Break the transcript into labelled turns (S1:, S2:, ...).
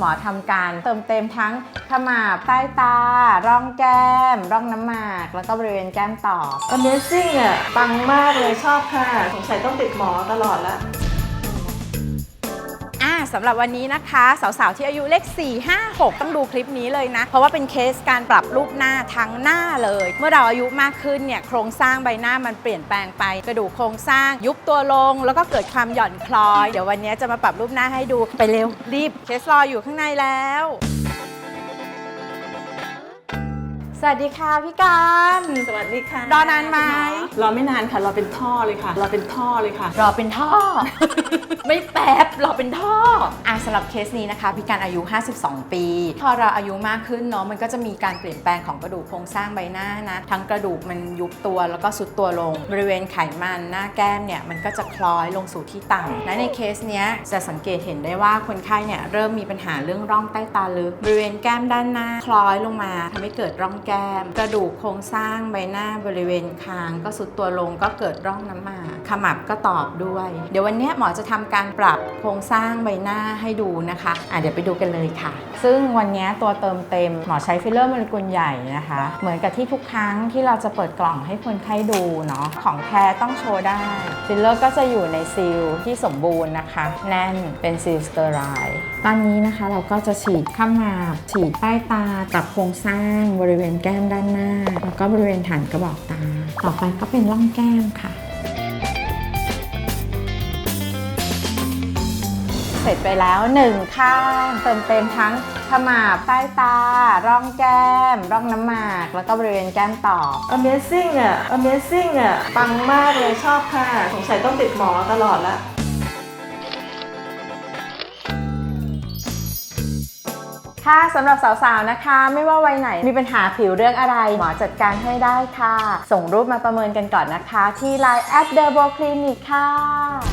S1: หมอทำการเติมเต็มทั้งขมับใต้ตา ร่องแก้ม ร่องน้ำหมาก แล้วก็บริเวณแก้มต่อ
S2: Amazing อะปังมากเลยชอบค่ะ สงสัยต้องติดหมอตลอดละ
S1: สำหรับวันนี้นะคะ สาวๆ ที่อายุเลข 4 5 6 ต้องดูคลิปนี้เลยนะ เพราะว่าเป็นเคสการปรับรูปหน้าทั้งหน้าเลย เมื่อเราอายุมากขึ้นเนี่ยโครงสร้างใบหน้ามันเปลี่ยนแปลงไปกระดูกโครงสร้าง ยุบตัวลง แล้วก็เกิดความหย่อนคล้อย เดี๋ยววันนี้จะมาปรับรูปหน้าให้ดูไปเร็วรีบเคสรออยู่ข้างในแล้ว สวัสดีค่ะพี่การ
S2: สวัสดีค่ะ
S1: รอนานไหม
S2: รอไม่นานค่ะ รอเป็นท่อเลยค่ะ รอเป็นท่อเลยค่ะ
S1: รอเป็นท่อ ไม่แป๊บ รอเป็นท่ออะสำหรับเคสนี้นะคะ พี่การอายุ 52 ปี พอเราอายุมากขึ้นเนาะมันก็จะมีการเปลี่ยนแปลงของกระดูกโครงสร้างใบหน้านะ ทั้งกระดูกมันยุบตัวแล้วก็สุดตัวลง บริเวณไขมันหน้าแก้มเนี่ยมันก็จะคล้อยลงสู่ที่ต่ำและในเคสเนี้ยจะสังเกตเห็นได้ว่าคนไข้เนี่ยเริ่มมีปัญหาเรื่องร่องใต้ตาลึกบริเวณแก้มด้านหน้าคล้อยลงมาทำให้เกิดร่องแก้ม กระดูกโครงสร้างใบหน้าบริเวณคาง ก็สุดตัวลงก็เกิดร่องน้ำหมากขมับก็ตอบด้วย เดี๋ยววันนี้หมอจะทำการปรับโครงสร้างใบหน้าให้ดูนะคะอะเดี๋ยวไปดูกันเลยค่ะ ซึ่งวันนี้ตัวเติมเต็มหมอใช้ฟิลเลอร์โมเลกุลใหญ่นะคะ เหมือนกับที่ทุกครั้งที่เราจะเปิดกล่องให้คนไข้ดูเนาะของแท้ต้องโชว์ได้ฟิลเลอร์ก็จะอยู่ในซีลที่สมบูรณ์นะคะ แน่นเป็นซีลสเตอไรล์ตอนนี้นะคะเราก็จะฉีดข้ามาบฉีดใต้ตาปรับโครงสร้างบริเวณแก้มด้านหน้า แล้วก็บริเวณฐานกระบอกตา ต่อไปก็เป็นร่องแก้มค่ะ เสร็จไปแล้วหนึ่งข้างเติมเต็มทั้งขมับใต้ตา ร่องแก้ม ร่องน้ำหมาก แล้วก็บริเวณแก้มต่อ
S2: Amazing อะ Amazing อะปังมากเลยชอบค่ะ สงสัยต้องติดหมอตลอดละ
S1: ค่ะสำหรับสาวๆนะคะ ไม่ว่าวัยไหนมีปัญหาผิวเรื่องอะไร หมอจัดการให้ได้ค่ะ ส่งรูปมาประเมินกันก่อนนะคะ ที่ Line at d e r b o Clinic ค่ะ